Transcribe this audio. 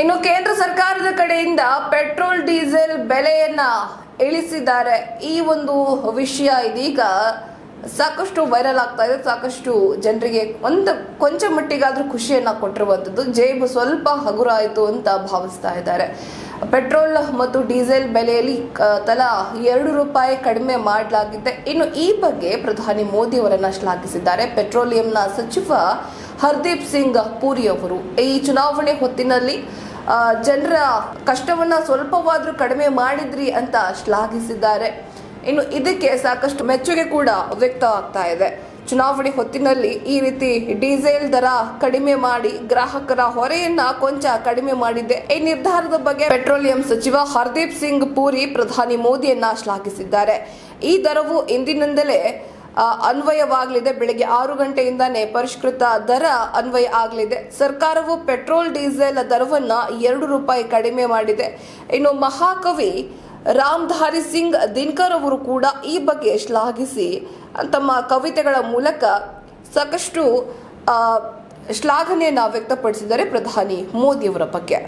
ಇನ್ನು ಕೇಂದ್ರ ಸರ್ಕಾರದ ಕಡೆಯಿಂದ ಪೆಟ್ರೋಲ್, ಡೀಸೆಲ್ ಬೆಲೆಯನ್ನ ಇಳಿಸಿದ್ದಾರೆ. ಈ ಒಂದು ವಿಷಯ ಇದೀಗ ಸಾಕಷ್ಟು ವೈರಲ್ ಆಗ್ತಾ ಇದೆ. ಸಾಕಷ್ಟು ಜನರಿಗೆ ಒಂದು ಕೊಂಚ ಮಟ್ಟಿಗಾದ್ರೂ ಖುಷಿಯನ್ನ ಕೊಟ್ಟಿರುವಂಥದ್ದು. ಜೇಬು ಸ್ವಲ್ಪ ಹಗುರ ಆಯಿತು ಅಂತ ಭಾವಿಸ್ತಾ ಇದ್ದಾರೆ. ಪೆಟ್ರೋಲ್ ಮತ್ತು ಡೀಸೆಲ್ ಬೆಲೆಯಲ್ಲಿ ತಲಾ ಎರಡು ರೂಪಾಯಿ ಕಡಿಮೆ ಮಾಡಲಾಗಿದೆ. ಇನ್ನು ಈ ಬಗ್ಗೆ ಪ್ರಧಾನಿ ಮೋದಿ ಅವರನ್ನ ಶ್ಲಾಘಿಸಿದ್ದಾರೆ. ಪೆಟ್ರೋಲಿಯಂನ ಸಚಿವ ಹರ್ದೀಪ್ ಸಿಂಗ್ ಪುರಿ ಅವರು ಈ ಚುನಾವಣೆ ಹೊತ್ತಿನಲ್ಲಿ ಜನರ ಕಷ್ಟವನ್ನ ಸ್ವಲ್ಪವಾದರೂ ಕಡಿಮೆ ಮಾಡಿದ್ರಿ ಅಂತ ಶ್ಲಾಘಿಸಿದ್ದಾರೆ. ಇನ್ನು ಇದಕ್ಕೆ ಸಾಕಷ್ಟು ಮೆಚ್ಚುಗೆ ಕೂಡ ವ್ಯಕ್ತವಾಗ್ತಾ ಇದೆ. ಚುನಾವಣೆ ಹೊತ್ತಿನಲ್ಲಿ ಈ ರೀತಿ ಡೀಸೆಲ್ ದರ ಕಡಿಮೆ ಮಾಡಿ ಗ್ರಾಹಕರ ಹೊರೆಯನ್ನ ಕೊಂಚ ಕಡಿಮೆ ಮಾಡಿದೆ. ಈ ನಿರ್ಧಾರದ ಬಗ್ಗೆ ಪೆಟ್ರೋಲಿಯಂ ಸಚಿವ ಹರ್ದೀಪ್ ಸಿಂಗ್ ಪೂರಿ ಪ್ರಧಾನಿ ಮೋದಿಯನ್ನ ಶ್ಲಾಘಿಸಿದ್ದಾರೆ. ಈ ದರವು ಇಂದಿನಿಂದಲೇ ಅನ್ವಯವಾಗಲಿದೆ. ಬೆಳಗ್ಗೆ ಆರು ಗಂಟೆಯಿಂದಾನೇ ಪರಿಷ್ಕೃತ ದರ ಅನ್ವಯ ಆಗಲಿದೆ. ಸರ್ಕಾರವು ಪೆಟ್ರೋಲ್, ಡೀಸೆಲ್ ದರವನ್ನು ಎರಡು ರೂಪಾಯಿ ಕಡಿಮೆ ಮಾಡಿದೆ. ಇನ್ನು ಮಹಾಕವಿ ರಾಮಧಾರಿ ಸಿಂಗ್, ದಿನ್ಕರ್ ಅವರು ಕೂಡ ಈ ಬಗ್ಗೆ ಶ್ಲಾಘಿಸಿ ತಮ್ಮ ಕವಿತೆಗಳ ಮೂಲಕ ಸಾಕಷ್ಟು ಶ್ಲಾಘನೆಯನ್ನು ವ್ಯಕ್ತಪಡಿಸಿದ್ದಾರೆ ಪ್ರಧಾನಿ ಮೋದಿಯವರ ಬಗ್ಗೆ.